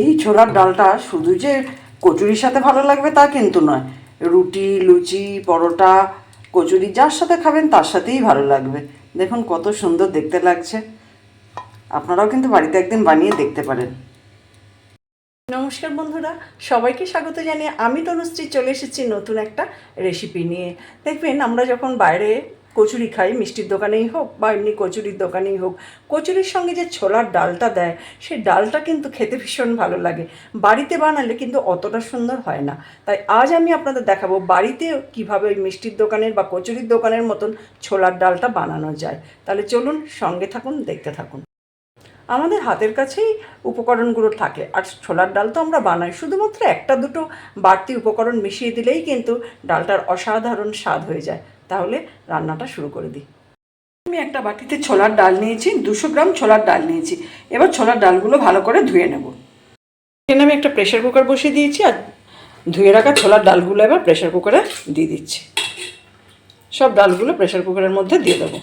এই ছোলার ডালটা শুধু যে কচুরির সাথে ভালো লাগবে তা কিন্তু নয়। রুটি, লুচি, পরোটা, কচুরি যার সাথে খাবেন তার সাথেই ভালো লাগবে। দেখুন কত সুন্দর দেখতে লাগছে। আপনারাও কিন্তু বাড়িতে একদিন বানিয়ে দেখতে পারেন। নমস্কার বন্ধুরা, সবাইকে স্বাগত জানিয়ে আমি তনুশ্রী চলে এসেছি নতুন একটা রেসিপি নিয়ে। দেখবেন আমরা যখন বাইরে কচুরি খাই, মিষ্টির দোকানেই হোক বা এমনি কচুরির দোকানেই হোক। কচুরির সঙ্গে যে ছোলার ডালটা দেয়, সেই ডালটা কিন্তু খেতে ভীষণ ভালো লাগে। বাড়িতে বানালে কিন্তু অতটা সুন্দর হয় না। তাই আজ আমি আপনাদের দেখাবো বাড়িতে কীভাবে ওই মিষ্টির দোকানের বা কচুরির দোকানের মতন ছোলার ডালটা বানানো যায়। তাহলে চলুন সঙ্গে থাকুন, দেখতে থাকুন। আমাদের হাতের কাছেই উপকরণগুলো থাকে, আর ছোলার ডাল তো আমরা বানাই। শুধুমাত্র একটা দুটো বাড়তি উপকরণ মিশিয়ে দিলেই কিন্তু ডালটার অসাধারণ স্বাদ হয়ে যায়। তাহলে রান্নাটা শুরু করে দিই। আমি একটা বাটিতে ছোলার ডাল নিয়েছি, দুশো গ্রাম ছোলার ডাল নিয়েছি। এবার ছোলার ডালগুলো ভালো করে ধুয়ে নেব। এখানে আমি একটা প্রেশার কুকার বসিয়ে দিয়েছি আর ধুয়ে রাখা ছোলার ডালগুলো এবার প্রেশার কুকারে দিয়ে দিচ্ছি। সব ডালগুলো প্রেশার কুকারের মধ্যে দিয়ে দেবো।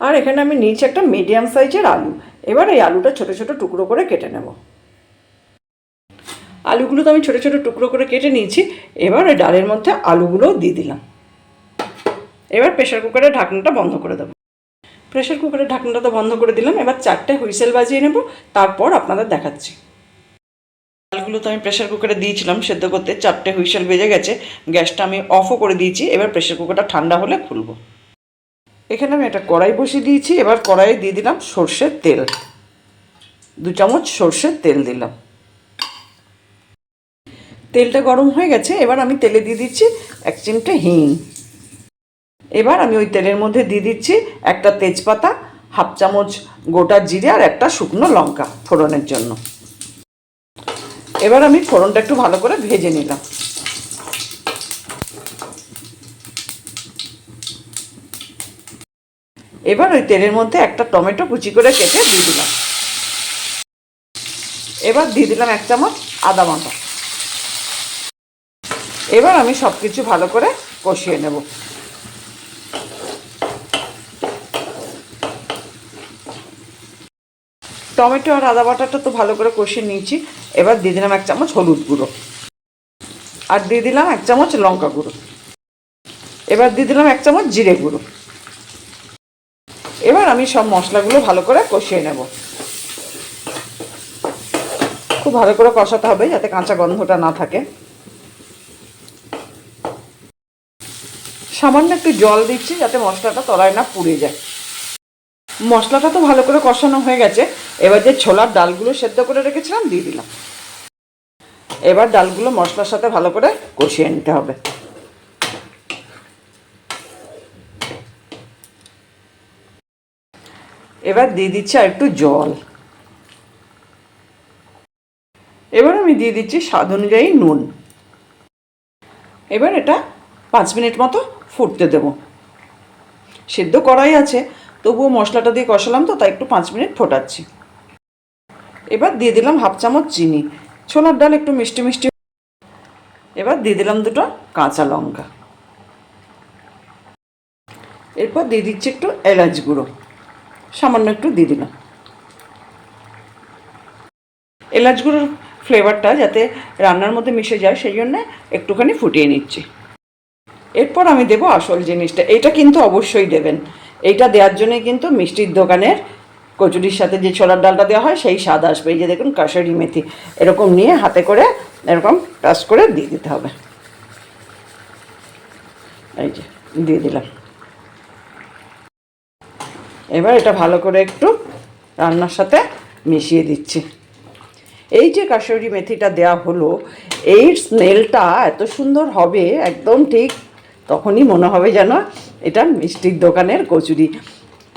আর এখানে আমি নিয়েছি একটা মিডিয়াম সাইজের আলু। এবার এই আলুটা ছোটো ছোটো টুকরো করে কেটে নেব। তো আমি ছোটো ছোটো টুকরো করে কেটে নিয়েছি, এবার ওই ডালের মধ্যে আলুগুলোও দিয়ে দিলাম। এবার প্রেশার কুকারের ঢাকনাটা বন্ধ করে দেবো। প্রেশার কুকারের ঢাকনাটা তো বন্ধ করে দিলাম, এবার চারটে হুইসেল বাজিয়ে নেব, তারপর আপনাদের দেখাচ্ছি। ডালগুলো তো আমি প্রেশার কুকারে দিয়েছিলাম, সেদ্ধ করতে চারটে হুইসেল বেজে গেছে, গ্যাসটা আমি অফও করে দিয়েছি, এবার প্রেশার কুকারটা ঠান্ডা হলে খুলবো। এখানে আমি একটা কড়াই বসিয়ে দিয়েছি, এবার কড়াইয়ে দিয়ে দিলাম সর্ষের তেল। দু চামচ সর্ষের তেল দিলাম। তেলটা গরম হয়ে গেছে, এবার আমি তেলে দিয়ে দিচ্ছি এক চিমটে হিং। এবার আমি ওই তেলের মধ্যে দিয়ে দিচ্ছি একটা তেজপাতা, হাফ চামচ গোটা জিরে আর একটা শুকনো লঙ্কা ফোড়নের জন্য। এবার আমি ফোড়নটা একটু ভালো করে ভেজে নিলাম। এবার ওই তেলের মধ্যে একটা টমেটো কুচি করে কেটে দিয়ে দিলাম। এবার দিয়ে দিলাম এক চামচ আদা বাটা। এবার আমি সব কিছু ভালো করে কষিয়ে নেব। টমেটো আর আদা বাটাটা তো ভালো করে কষিয়ে নিয়েছি। এবার দিয়ে দিলাম এক চামচ হলুদ গুঁড়ো। আর দিয়ে দিলাম এক চামচ লঙ্কা গুঁড়ো। এবার দিয়ে দিলাম এক চামচ জিরে গুঁড়ো। এবার আমি সব মশলাগুলো ভালো করে কষিয়ে নেব। খুব ভালো করে কষাতে হবে যাতে কাঁচা গন্ধটা না থাকে। সামান্য একটু জল দিচ্ছি যাতে মশলাটা তলায় না পুড়ে যায়। মশলাটা তো ভালো করে কষানো হয়ে গেছে। এবার যে ছোলার ডালগুলো সেদ্ধ করে রেখেছিলাম, দিয়ে দিলাম। এবার ডালগুলো মশলার সাথে ভালো করে কষিয়ে নিতে হবে। এবার দিয়ে দিচ্ছি আর একটু জল। এবার আমি দিয়ে দিচ্ছি স্বাদ অনুযায়ী নুন। এবার এটা পাঁচ মিনিট মতো ফুটতে দেব। সেদ্ধ করাই আছে, তবুও মশলাটা দিয়ে কষালাম তো, তাই একটু পাঁচ মিনিট ফোটাচ্ছি। এবার দিয়ে দিলাম হাফ চামচ চিনি, ছোলার ডাল একটু মিষ্টি মিষ্টি। এবার দিয়ে দিলাম দুটো কাঁচা লঙ্কা। এরপর দিয়ে দিচ্ছি একটু এলাচ গুঁড়ো, সামান্য একটু দিয়ে দিলাম। এলাচ গুঁড়োর ফ্লেভারটা যাতে রান্নার মধ্যে মিশে যায়, সেই জন্য একটুখানি ফুটিয়ে নিচ্ছি। এরপর আমি দেবো আসল জিনিসটা। এটা কিন্তু অবশ্যই দেবেন। এইটা দেওয়ার জন্যই কিন্তু মিষ্টির দোকানের কচুরির সাথে যে ছোলার ডালটা দেওয়া হয়, সেই স্বাদ আসবে। এই যে দেখুন, কাশরি মেথি। এরকম নিয়ে হাতে করে এরকম টাচ করে দিয়ে দিতে হবে। এই যে, দিয়ে দিলাম। এবার এটা ভালো করে একটু রান্নার সাথে মিশিয়ে দিচ্ছি। এই যে কাশরি মেথিটা দেওয়া হলো, এই স্মেলটা এত সুন্দর হবে, একদম ঠিক তখনই মনে হবে যেন এটা মিষ্টির দোকানের কচুরি।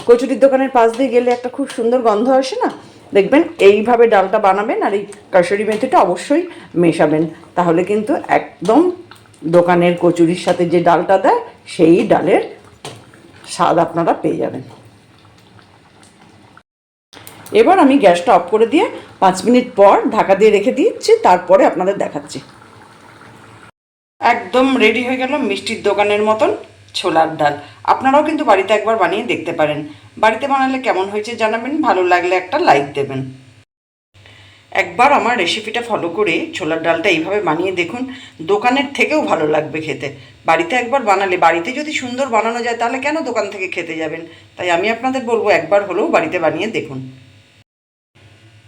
কচুরির দোকানের পাশ দিয়ে গেলে একটা খুব সুন্দর গন্ধ আসে না? দেখবেন এইভাবে ডালটা বানাবেন আর এই কাশরি মেথিটা অবশ্যই মেশাবেন। তাহলে কিন্তু একদম দোকানের কচুরির সাথে যে ডালটা দেয়, সেই ডালের স্বাদ আপনারা পেয়ে যাবেন। এবার আমি গ্যাসটা অফ করে দিয়ে পাঁচ মিনিট পর ঢাকা দিয়ে রেখে দিচ্ছি, তারপরে আপনাদের দেখাচ্ছি। একদম রেডি হয়ে গেল মিষ্টির দোকানের মতন ছোলার ডাল। আপনারাও কিন্তু বাড়িতে একবার বানিয়ে দেখতে পারেন। বাড়িতে বানালে কেমন হয়েছে জানাবেন, ভালো লাগলে একটা লাইক দেবেন। একবার আমার রেসিপিটা ফলো করে ছোলার ডালটা এইভাবে বানিয়ে দেখুন, দোকানের থেকেও ভালো লাগবে খেতে। বাড়িতে একবার বানালে, বাড়িতে যদি সুন্দর বানানো যায়, তাহলে কেন দোকান থেকে খেতে যাবেন? তাই আমি আপনাদের বলব, একবার হলেও বাড়িতে বানিয়ে দেখুন।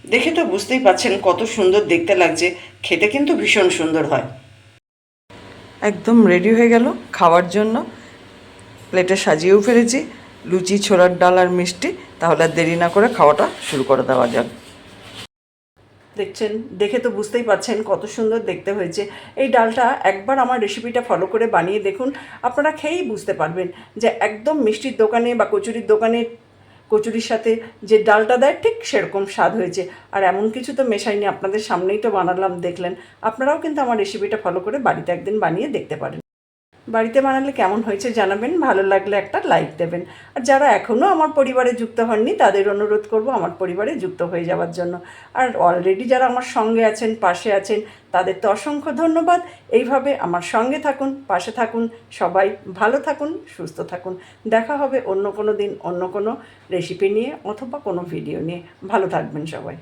দেখে তো বুঝতেই পাচ্ছেন কত সুন্দর দেখতে লাগছে। খেতে কিন্তু ভীষণ সুন্দর হয়। একদম রেডি হয়ে গেল খাওয়ার জন্য। প্লেটে সাজিয়েও ফেলেছি। লুচি, ছোলার ডাল আর মিষ্টি। তাহলে দেরি না করে খাওয়াটা শুরু করে দেওয়া যাক। দেখছেন, দেখে তো বুঝতেই পারছেন কত সুন্দর দেখতে হয়েছে। এই ডালটা একবার আমার রেসিপিটা ফলো করে বানিয়ে দেখুন। আপনারা খেয়েই বুঝতে পারবেন যে একদম মিষ্টির দোকানে বা কচুরির দোকানে কচুরির সাথে যে ডালটা দেয়, ঠিক সেরকম স্বাদ হয়েছে। আর এমন কিছু তো মেশাইনি, আপনাদের সামনেই তো বানালাম, দেখলেন। আপনারাও কিন্তু আমার রেসিপিটা ফলো করে বাড়িতে একদিন বানিয়ে দেখতে পারেন। বাড়িতে বানালে কেমন হয়েছে জানাবেন, ভালো লাগলে একটা লাইক দেবেন। আর যারা এখনও আমার পরিবারে যুক্ত হননি, তাদের অনুরোধ করব আমার পরিবারে যুক্ত হয়ে যাওয়ার জন্য। আর অলরেডি যারা আমার সঙ্গে আছেন, পাশে আছেন, তাদের তো অসংখ্য ধন্যবাদ। এইভাবে আমার সঙ্গে থাকুন, পাশে থাকুন, সবাই ভালো থাকুন, সুস্থ থাকুন। দেখা হবে অন্য কোনো দিন অন্য কোনো রেসিপি নিয়ে অথবা কোনো ভিডিও নিয়ে। ভালো থাকবেন সবাই।